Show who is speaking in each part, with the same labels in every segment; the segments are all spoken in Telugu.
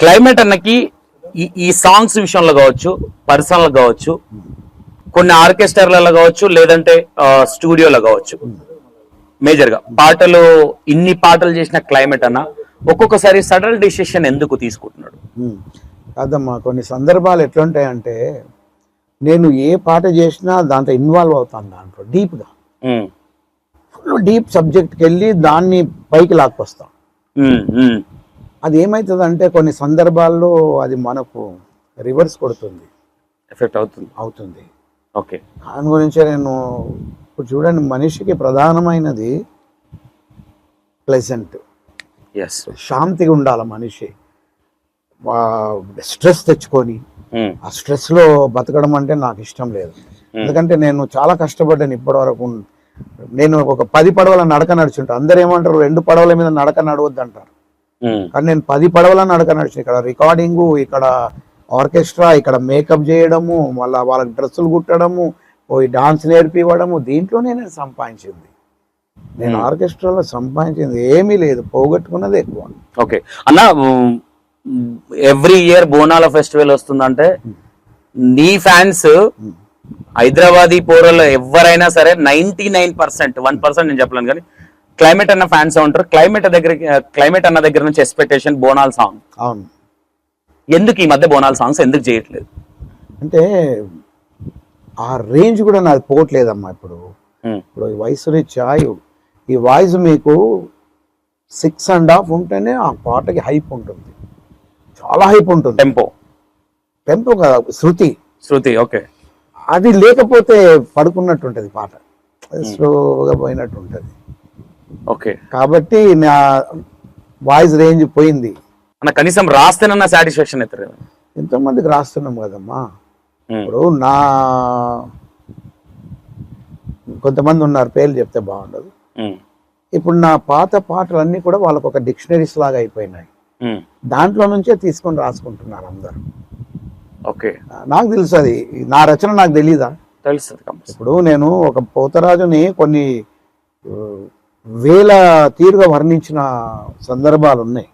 Speaker 1: క్లైమేట్ అన్నకి ఈ ఈ సాంగ్స్ విషయంలో కావచ్చు పర్సనల్ కావచ్చు కొన్ని ఆర్కెస్ట్రాలలో కావచ్చు లేదంటే స్టూడియోలో కావచ్చు. మేజర్గా పాటలు ఇన్ని పాటలు చేసిన క్లైమేట్ అన్న ఒక్కొక్కసారి సడన్ డిసిషన్ ఎందుకు తీసుకుంటున్నాడు.
Speaker 2: కాదమ్మా కొన్ని సందర్భాలు ఎట్లుంటాయంటే నేను ఏ పాట చేసినా దాంట్లో ఇన్వాల్వ్ అవుతాను దాంట్లో డీప్గా. ఫుల్ డీప్ సబ్జెక్ట్కి వెళ్ళి దాన్ని పైకి లాక్కొస్తాం
Speaker 1: ఉమ్, ఉమ్,
Speaker 2: అది ఏమవుతుందంటే కొన్ని సందర్భాల్లో అది మనకు రివర్స్ కొడుతుంది.
Speaker 1: ఎఫెక్ట్ అవుతుంది.
Speaker 2: అవుతుంది.
Speaker 1: ఓకే
Speaker 2: దాని గురించే నేను ఇప్పుడు చూడండి మనిషికి ప్రధానమైనది ప్లెజెంట్
Speaker 1: ఎస్
Speaker 2: శాంతిగా ఉండాలి మనిషి. స్ట్రెస్ తెచ్చుకొని ఆ స్ట్రెస్లో బతకడం అంటే నాకు ఇష్టం లేదు. ఎందుకంటే నేను చాలా కష్టపడ్డాను ఇప్పటి వరకు నేను ఒక పది పడవల నడక నడుచుంటాను అందరు ఏమంటారు రెండు పడవల మీద నడక నడవద్దు అంటారు కానీ నేను పది పడవల నడక నడిచి ఇక్కడ రికార్డింగు ఇక్కడ ఆర్కెస్ట్రా ఇక్కడ మేకప్ చేయడము మళ్ళీ వాళ్ళకి డ్రెస్సులు కుట్టడము పోయి డాన్స్ నేర్పివ్వడము దీంట్లోనే నేను సంపాదించింది. నేను ఆర్కెస్ట్రాలో సంపాదించింది. ఏమీ లేదు పోగొట్టుకున్నది ఎక్కువ.
Speaker 1: ఓకే అన్న ఎవ్రీ ఇయర్ బోనాల ఫెస్టివల్ వస్తుందంటే నీ ఫ్యాన్స్ హైదరాబాదీ పోరల్లో ఎవరైనా సరే ninety nine percent one percent నేను చెప్పలేను కానీ క్లైమేట్ అన్న ఫ్యాన్స్ ఉంటారు. క్లైమేట్ దగ్గర క్లైమేట్ అన్న దగ్గర నుంచి ఎక్స్పెక్టేషన్ బోనాల్ సాంగ్
Speaker 2: అవును.
Speaker 1: ఎందుకు ఈ మధ్య బోనాల్ సాంగ్స్ ఎందుకు చేయట్లేదు?
Speaker 2: అంటే ఆ రేంజ్ కూడా నాది పోవట్లేదమ్మా ఇప్పుడు. ఇప్పుడు ఈ వయసు రీత్యా ఈ- వాయిస్ మీకు సిక్స్ అండ్ హాఫ్ ఉంటేనే ఆ పాటకి హైప్ ఉంటుంది. చాలా హైప్ ఉంటుంది.
Speaker 1: టెంపో
Speaker 2: టెంపో కదా శృతి.
Speaker 1: శృతి ఓకే
Speaker 2: అది లేకపోతే పడుకున్నట్టు ఉంటుంది పాట. అది స్లోగా పోయినట్టు ఉంటుంది
Speaker 1: ఓకే.
Speaker 2: కాబట్టి నా వాయిస్ రేంజ్ పోయింది.
Speaker 1: అన్న కనీసం రాస్తేనన్న సాటిస్ఫాక్షన్ అవుతారు
Speaker 2: ఎంతో మందికి రాస్తున్నాం కదమ్మా. ఇప్పుడు నా కొంతమంది ఉన్నారు పేర్లు చెప్తే బాగుండదు. ఇప్పుడు నా పాత పాటలన్నీ కూడా వాళ్ళకు ఒక డిక్షనరీస్ లాగా అయిపోయినాయి. దాంట్లో నుంచే తీసుకొని రాసుకుంటున్నారు అందరు.
Speaker 1: ఓకే.
Speaker 2: నాకు తెలుసు అది. నా రచన నాకు తెలీదా?
Speaker 1: కంపల్సరీ
Speaker 2: ఇప్పుడు నేను ఒక పోతరాజుని కొన్ని వేల తీరుగా వర్ణించిన సందర్భాలు ఉన్నాయి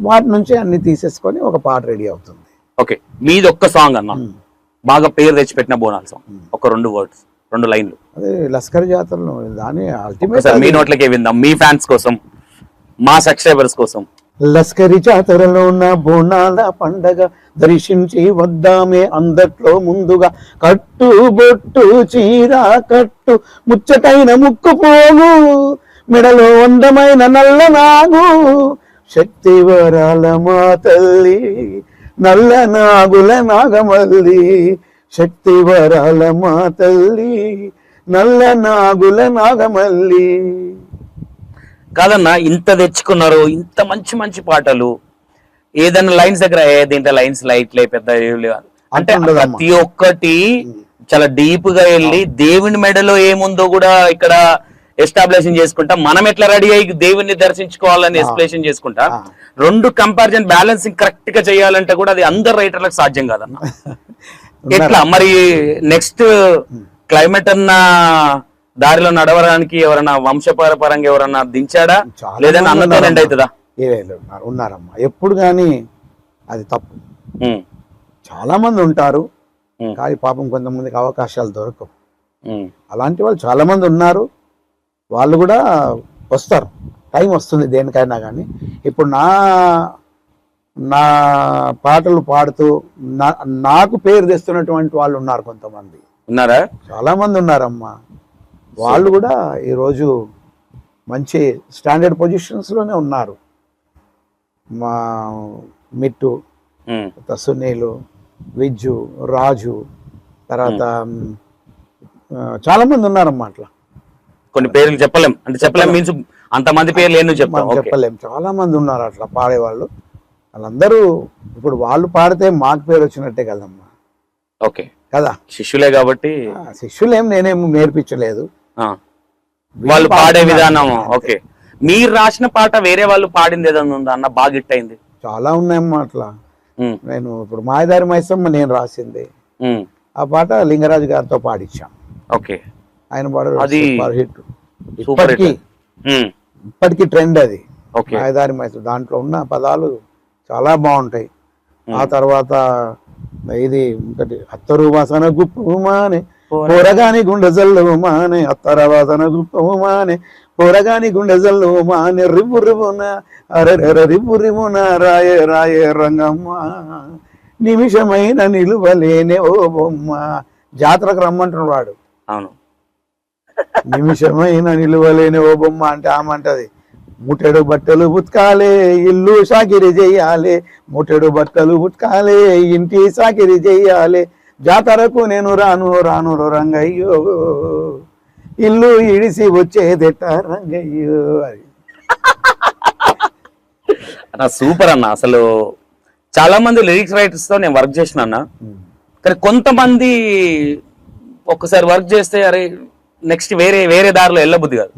Speaker 2: వాటి నుంచి అన్ని తీసేసుకొని ఒక పాట రెడీ అవుతుంది.
Speaker 1: ఓకే. మీది ఒక్క సాంగ్ అన్న. బాగా పేరు తెచ్చిపెట్టిన బోనాల్ సాంగ్. ఒక రెండు వర్డ్స్ రెండు లైన్లు.
Speaker 2: అదే లస్కర్ జాతరలో దాని
Speaker 1: మీ నోట్లకే విందాం. మీ ఫ్యాన్స్ కోసం మా సబ్స్క్రైబర్స్ కోసం.
Speaker 2: లస్కరి జాతరలో ఉన్న బోనాల పండగ దర్శించి వద్దామే అందట్లో ముందుగా. కట్టు బొట్టు చీర కట్టు ముచ్చటైన ముక్కుపోగు మెడలో అందమైన నల్ల నాగు శక్తి వరాల మా తల్లి నల్ల నాగుల నాగమల్లి శక్తి వరాల మా తల్లి నల్ల నాగుల నాగమల్లి.
Speaker 1: కాదన్న ఇంత తెచ్చుకున్నారు ఇంత మంచి మంచి పాటలు. ఏదైనా లైన్స్ దగ్గర దీంట్లో లైన్స్ లైట్లే పెద్ద. అంటే. ప్రతి ఒక్కటి చాలా డీప్గా వెళ్ళి దేవుని మెడలో ఏముందో కూడా ఇక్కడ ఎస్టాబ్లిషన్ చేసుకుంటా. మనం ఎట్లా రెడీ అయ్యి దేవుని దర్శించుకోవాలని ఎక్స్ప్లెనేషన్ చేసుకుంటా. రెండు కంపారిజన్ బ్యాలెన్సింగ్ కరెక్ట్గా చేయాలంటే కూడా అది అందరు రైటర్లకు సాధ్యం కాదన్న. ఎట్లా? మరి నెక్స్ట్ క్లైమేట్ అన్న దారిలో నడవడానికి ఎవరైనా వంశపరపరంగా ఎవరన్నా దించాడా? లేదంటే
Speaker 2: మంది
Speaker 1: అన్నతో రెండు
Speaker 2: ఉన్నారమ్మా.
Speaker 1: అవుతుందా
Speaker 2: ఉన్నారమ్మా. ఎప్పుడు కానీ అది తప్పు. చాలా మంది ఉంటారు కానీ పాపం కొంతమందికి అవకాశాలు దొరకవు. అలాంటి వాళ్ళు చాలా మంది ఉన్నారు వాళ్ళు కూడా వస్తారు. టైం వస్తుంది దేనికైనా కానీ ఇప్పుడు నా నా పాటలు పాడుతూ నా నాకు పేరు తెస్తున్నటువంటి వాళ్ళు ఉన్నారు కొంతమంది.
Speaker 1: ఉన్నారా?
Speaker 2: చాలా మంది ఉన్నారమ్మా. వాళ్ళు కూడా ఈరోజు మంచి స్టాండర్డ్ పొజిషన్స్లోనే ఉన్నారు. మా మిట్టు తర్వాత సునీలు విజ్జు రాజు తర్వాత ఆ, చాలా మంది ఉన్నారమ్మా అట్లా.
Speaker 1: కొన్ని పేర్లు చెప్పలేం. అంటే చెప్పలేం మీన్స్ అంతమంది పేర్లు చెప్తాం ఓకే
Speaker 2: చెప్పలేం. చాలా మంది ఉన్నారు అట్లా పాడేవాళ్ళు. వాళ్ళందరూ ఇప్పుడు వాళ్ళు పాడితే మాకు పేరు వచ్చినట్టే కదమ్మా.
Speaker 1: ఓకే
Speaker 2: కదా?
Speaker 1: శిష్యులే కాబట్టి
Speaker 2: శిష్యులేం నేనేం నేర్పించలేదు.
Speaker 1: వాళ్ళు పాడే. విధానం ఓకే. మీరు రాసిన పాట వేరే వాళ్ళు పాడింది ఏదైనా ఉందా అన్న? బాగా హిట్ అయింది.
Speaker 2: చాలా ఉన్నాయమ్మా అట్లా. నేను ఇప్పుడు మాయదారి మైసమ్మ నేను రాసింది. ఆ పాట లింగరాజు గారితో పాడించాం.
Speaker 1: ఓకే.
Speaker 2: ఆయన పాడారు
Speaker 1: అది
Speaker 2: హిట్. ఇప్పటికీ ఇప్పటికీ ట్రెండ్ అది. మాయదారి మైసమ్మ దాంట్లో ఉన్న పదాలు చాలా బాగుంటాయి. ఆ తర్వాత ఇది ఒకటి అత్తరు వాసన గుప్పు మానే పోరగాని గుండె జల్లు మానే అత్తర వాసన గుప్పు మానే. పోరగాని గుండె జల్లు మానే రివ్వు రివ్వున అరెరెర రివ్వు రివ్వున రాయే రాయే రంగమ్మ. నిమిషమైన నిలువలేనే ఓ బొమ్మ. జాతరకు రమ్మంటున్నాడు వాడు.
Speaker 1: అవును.
Speaker 2: నిమిషమైన నిలువలేని ఓ బొమ్మ అంటే ఆమంటది ముట్టెడు బట్టలు ఉతకాలే ఇల్లు సాకిరి చెయ్యాలి ముట్టెడు బట్టలు ఉతకాలే ఇంటి సాకిరి చెయ్యాలి జాతరకు నేను రాను రాను రంగయ్యో. ఇల్లు ఇడిసి వచ్చేదెట్ట రంగయ్యో అది
Speaker 1: అన్న సూపర్ అన్న. అసలు చాలా మంది లిరిక్స్ రైటర్స్తో నేను వర్క్ చేసిన అన్న. కానీ కొంతమంది ఒక్కసారి వర్క్ చేస్తే అరే నెక్స్ట్ వేరే వేరే దారిలో వెళ్ళబుద్ది కాదు.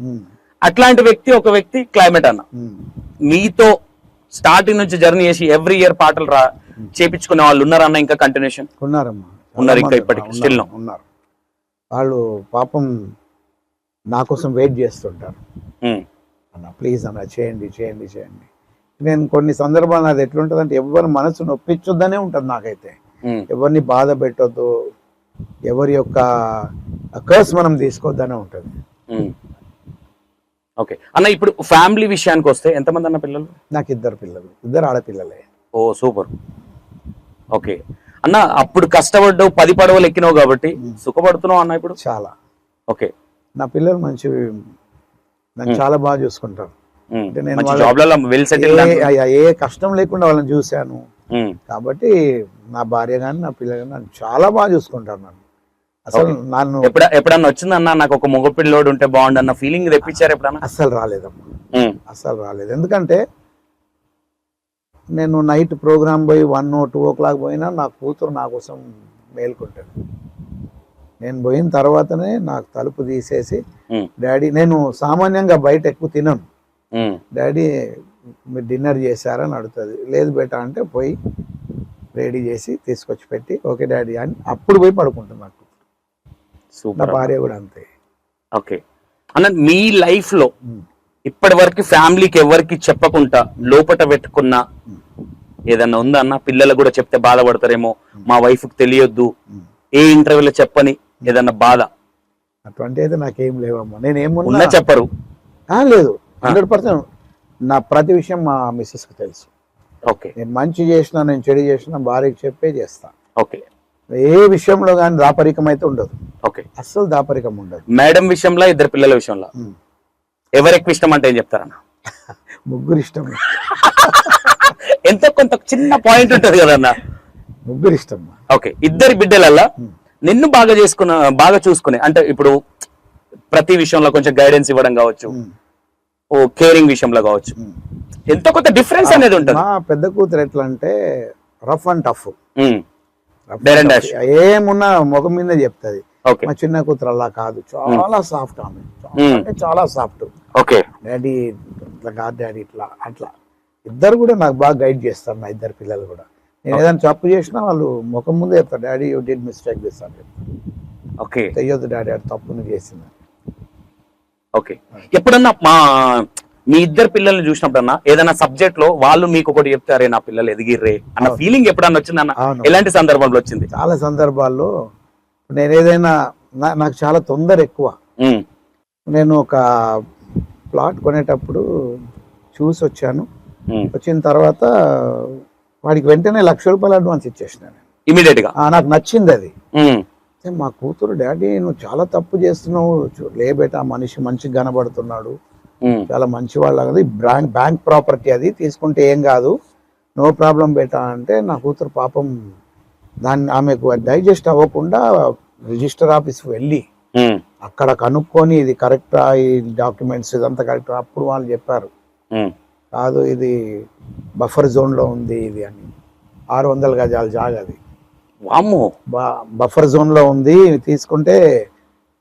Speaker 1: అట్లాంటి వ్యక్తి ఒక వ్యక్తి క్లైమేట్ అన్న. మీతో స్టార్టింగ్ నుంచి జర్నీ చేసి ఎవ్రీ ఇయర్ పాటలు రా చేపించుకునే వాళ్ళు ఉన్నారన్న ఇంకా కంటిన్యూషన్
Speaker 2: ఉన్నారమ్మా.
Speaker 1: ఉన్నారు ఇంకా ఇప్పటికి, no.
Speaker 2: ఉన్నారు. వాళ్ళు పాపం నా కోసం వెయిట్ చేస్తుంటారు. అన్న ప్లీజ్ అన్న చేయండి చేయండి చేయండి. నేను కొన్ని సందర్భాలు అది ఎట్లుంటుంది అంటే ఎవరి మనసు నొప్పించొద్దనే ఉంటుంది నాకైతే. ఎవరిని బాధ పెట్టొద్దు ఎవరి యొక్క కర్స్ మనం తీసుకోవద్దనే ఉంటుంది.
Speaker 1: ఓకే. అన్న ఇప్పుడు ఫ్యామిలీ విషయానికి వస్తే ఎంతమంది అన్న పిల్లలు?
Speaker 2: నాకు ఇద్దరు పిల్లలు ఇద్దరు ఆడపిల్లలే.
Speaker 1: ఓ సూపర్. ఓకే. అన్న అప్పుడు కష్టపడ్డావు పది పడవలు ఎక్కినావు కాబట్టి సుఖపడుతున్నావు అన్న ఇప్పుడు?
Speaker 2: చాలా.
Speaker 1: ఓకే.
Speaker 2: నా పిల్లలు మంచి నన్ను చాలా బాగా చూసుకుంటారు. అంటే నేను ఏ- కష్టం లేకుండా వాళ్ళని చూశాను. కాబట్టి నా భార్య కానీ నా పిల్లలు కానీ నన్ను చాలా బాగా చూసుకుంటారు నన్ను. అసలు నన్ను
Speaker 1: ఎప్పుడ ఎప్పుడన్నా వచ్చిందన్న నాకు ఒక మగ పిల్లోడు ఉంటే బాగుండు అన్న ఫీలింగ్ తెప్పించారు ఎప్పుడన్నా?
Speaker 2: అస్సలు రాలేదమ్మా.
Speaker 1: ఉమ్,
Speaker 2: అస్సలు రాలేదు. ఎందుకంటే నేను నైట్ ప్రోగ్రామ్ పోయి వన్ ఓ టూ ఓ క్లాక్ పోయినా నా కూతురు నా కోసం మేల్కొంటాడు. నేను పోయిన తర్వాతనే నాకు తలుపు తీసేసి డాడీ నేను సామాన్యంగా బయట ఎక్కువ తినను. డాడీ మీరు డిన్నర్ చేశారని అడుగుతుంది. లేదు బేటా అంటే పోయి రెడీ చేసి తీసుకొచ్చి పెట్టి ఓకే డాడీ అని అప్పుడు పోయి పడుకుంటాను నాకు. నా భార్య కూడా అంతే.
Speaker 1: ఓకే. అన్న మీ లైఫ్లో
Speaker 2: ఉమ్.
Speaker 1: ఇప్పటి వరకు ఫ్యామిలీకి ఎవరికి చెప్పకుండా లోపట పెట్టుకున్న ఏదన్నా ఉందా అన్న? పిల్లలు కూడా చెప్తే బాధపడతారేమో. మా వైఫ్కి తెలియొద్దు. ఏ ఇంటర్వ్యూలో చెప్పని ఏదన్నా బాధ?
Speaker 2: అటువంటి అయితే నాకేం లేవమ్మా. నేను
Speaker 1: ఉన్నా
Speaker 2: ఏమున్నా
Speaker 1: చెప్పరు.
Speaker 2: ఆ, లేదు. Hundred percent. నా ప్రతి విషయం మా మిస్సెస్కి తెలుసు.
Speaker 1: ఓకే.
Speaker 2: నేను మంచి చేసినా నేను చెడు చేసినా భార్యకి చెప్పే చేస్తా.
Speaker 1: ఓకే.
Speaker 2: ఏ విషయంలో కానీ దాపరికం అయితే ఉండదు.
Speaker 1: ఓకే.
Speaker 2: అస్సలు దాపరికం ఉండదు.
Speaker 1: మేడం విషయంలో ఇద్దరు పిల్లల విషయంలో?
Speaker 2: ఉమ్.
Speaker 1: ఎవరు ఎక్కువ ఇష్టం అంటే ఏం చెప్తారన్న?
Speaker 2: ముగ్గురు ఇష్టం.
Speaker 1: ఎంతో కొంత చిన్న పాయింట్ ఉంటది కదన్న?
Speaker 2: ముగ్గురు ఇష్టం.
Speaker 1: ఓకే ఇద్దరి బిడ్డలల్లా నిన్ను బాగా చేసుకున్న బాగా చూసుకునే అంటే ఇప్పుడు ప్రతి విషయంలో కొంచెం గైడెన్స్ ఇవ్వడం కావచ్చు ఓ కేరింగ్ విషయంలో కావచ్చు. ఎంతో కొంత డిఫరెన్స్ అనేది ఉంటుంది.
Speaker 2: పెద్ద కూతురు ఎట్లా అంటే రఫ్ అండ్ టఫ్. ఏమున్నా ముఖం మీద చెప్తుంది.
Speaker 1: ఓకే
Speaker 2: మా చిన్న కూతురు అలా కాదు. చాలా సాఫ్ట్ ఆమె. చాలా సాఫ్ట్
Speaker 1: ఓకే.
Speaker 2: డాడీ ఇట్లా కాదు డాడీ ఇట్లా అట్లా. ఇద్దరు కూడా నాకు బాగా గైడ్ చేస్తారు నా ఇద్దరు పిల్లలు కూడా. నేను ఏదైనా తప్పు చేసినా వాళ్ళు ముఖం ముందే చెప్తారు daddy you did mistake this అని చెప్తారు.
Speaker 1: ఓకే.
Speaker 2: చెయ్యొద్దు డాడీ అది తప్పును చేసింది.
Speaker 1: ఓకే. ఎప్పుడన్నా మా మీ ఇద్దరు పిల్లల్ని చూసినప్పుడన్నా ఏదైనా సబ్జెక్ట్లో వాళ్ళు మీకు ఒకటి చెప్తారే నా పిల్లలు ఎదిగిర్రే అన్న. ఫీలింగ్ ఎప్పుడన్నా వచ్చిందన్న. ఎలాంటి సందర్భంలో వచ్చింది?
Speaker 2: చాలా సందర్భాల్లో నేను ఏదైనా నాకు చాలా తొందర ఎక్కువ. నేను ఒక ప్లాట్ కొనేటప్పుడు చూసి వచ్చాను. వచ్చిన తర్వాత వాడికి వెంటనే లక్ష రూపాయలు అడ్వాన్స్ ఇచ్చేసినాను ఇమీడియట్గా? నాకు నచ్చింది అది. మా కూతురు డాడీ నువ్వు చాలా తప్పు చేస్తున్నావు. చూ- లే బేటా మనిషి మంచిగా కనబడుతున్నాడు. చాలా మంచి వాళ్ళ కదా బ్యాంక్ బ్యాంక్ ప్రాపర్టీ అది. తీసుకుంటే ఏం కాదు. నో ప్రాబ్లం బేటా అంటే నా కూతురు పాపం దాన్ని ఆమెకు డైజెస్ట్ అవ్వకుండా రిజిస్టర్ ఆఫీస్కి వెళ్ళి అక్కడ కనుక్కొని ఇది కరెక్టా ఈ డాక్యుమెంట్స్ ఇదంతా కరెక్ట్ అప్పుడు వాళ్ళు చెప్పారు. కాదు ఇది బఫర్ జోన్లో ఉంది ఇది అని. ఆరు వందల గజాల జాగా అది.
Speaker 1: వామ్మో!
Speaker 2: బ- బఫర్ జోన్లో ఉంది తీసుకుంటే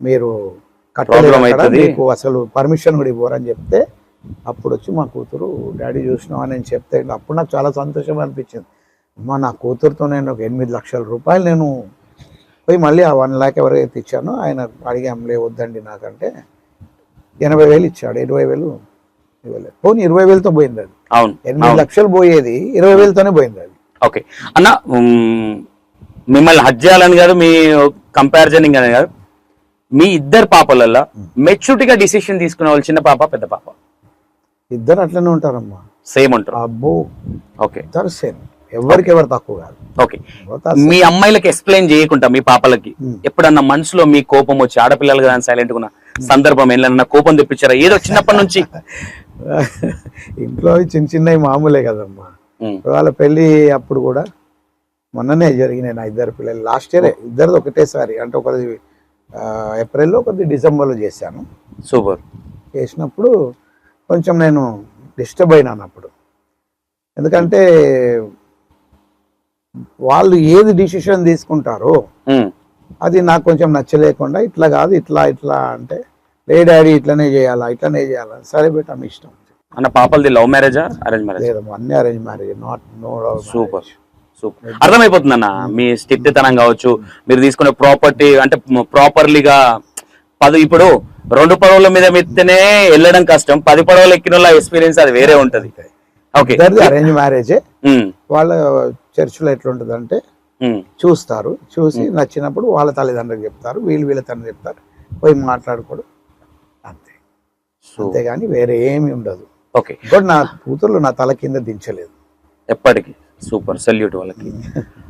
Speaker 2: మీరు కట్టలేదు. మీకు అసలు పర్మిషన్ కూడా ఇవ్వరని చెప్తే అప్పుడు వచ్చి మా కూతురు డాడీ చూసినావు? అని నేను చెప్తే అప్పుడు నాకు చాలా సంతోషం అనిపించింది. అమ్మా నా కూతురుతో నేను ఒక ఎనిమిది లక్షల రూపాయలు నేను పోయి మళ్ళీ ఆ వన్ ల్యాక్ ఎవరైతే ఇచ్చానో ఆయన అడిగాం లే వద్దండి నాకంటే. ఎనభై వేలు ఇచ్చాడు ఇరవై వేలు ఇవ్వలేదు. పోనీ ఇరవై వేలతో పోయింది అది.
Speaker 1: అవును
Speaker 2: ఎనిమిది లక్షలు పోయేది ఇరవై వేలతోనే పోయింది అది.
Speaker 1: ఓకే. అన్న మిమ్మల్ని హజ్ చేయాలని కాదు మీ కంపారిజనింగ్ అని కాదు మీ ఇద్దరు పాపలలో మెచ్యూరిటీగా డిసిషన్ తీసుకునే వాళ్ళు చిన్న పాప పెద్ద పాప?
Speaker 2: ఇద్దరు అట్లనే ఉంటారమ్మా.
Speaker 1: సేమ్ ఉంటారు.
Speaker 2: అబ్బో.
Speaker 1: ఓకే.
Speaker 2: ఇద్దరు సేమ్ ఎవరికి ఎవరు తక్కువ కాదు.
Speaker 1: ఓకే. మీ అమ్మాయిలకి ఎక్స్ప్లెయిన్ చేయకుండా మీ పాపలకి ఎప్పుడన్నా మనసులో మీ కోపం వచ్చి ఆడపిల్లలు కదా సైలెంట్ ఉన్న సందర్భం ఏదైనా కోపం తెప్పించారా? ఏదో చిన్నప్పటి నుంచి?
Speaker 2: ఇంట్లో చిన్న చిన్నవి మామూలే కదమ్మా. వాళ్ళ పెళ్ళి అప్పుడు కూడా మొన్ననే జరిగినాయి నా ఇద్దరు పిల్లలు. లాస్ట్ ఇయరే ఇద్దరిది ఒకటేసారి. అంటే ఒకది ఆ, ఏప్రిల్లో ఒకటి డిసెంబర్లో చేశాను.
Speaker 1: సూపర్.
Speaker 2: చేసినప్పుడు కొంచెం నేను డిస్టర్బ్ అయినాను అప్పుడు. ఎందుకంటే వాళ్ళు ఏది డిసిషన్ తీసుకుంటారో అది నాకు కొంచెం నచ్చలేకుండా ఇట్లా కాదు ఇట్లా ఇట్లా అంటే లే డాడీ ఇట్లనే చేయాలా ఇట్లనే చేయాలా సరే బేటా మీ ఇష్టం.
Speaker 1: అన్న పాపలది లవ్ మ్యారేజా అరేంజ్ మ్యారేజ్
Speaker 2: అన్ని arrange marriage not no
Speaker 1: super super. అర్థమైపోతుంది అన్న మీ స్థితితనం కావచ్చు మీరు తీసుకునే ప్రాపర్టీ అంటే ప్రాపర్లీగా పది ఇప్పుడు రెండు పడవల మీద మెత్తనే వెళ్ళడం కష్టం పది పడవలు ఎక్కిన ఎక్స్పీరియన్స్ అది వేరే ఉంటది. ఓకే
Speaker 2: అరేంజ్ మ్యారేజే వాళ్ళ చర్చిలో ఎట్లుంటుంది అంటే
Speaker 1: ఉమ్,
Speaker 2: చూస్తారు. చూసి నచ్చినప్పుడు వాళ్ళ తల్లిదండ్రులకు చెప్తారు. వీళ్ళు వీళ్ళ తండ్రి చెప్తారు. పోయి మాట్లాడుకోవడం అంతే. అంతేగాని వేరే ఏమీ ఉండదు.
Speaker 1: ఓకే.
Speaker 2: ఇంకోటి నా కూతుర్లు నా తల కింద దించలేదు.
Speaker 1: ఎప్పటికి. సూపర్. సెల్యూట్ వాళ్ళకి.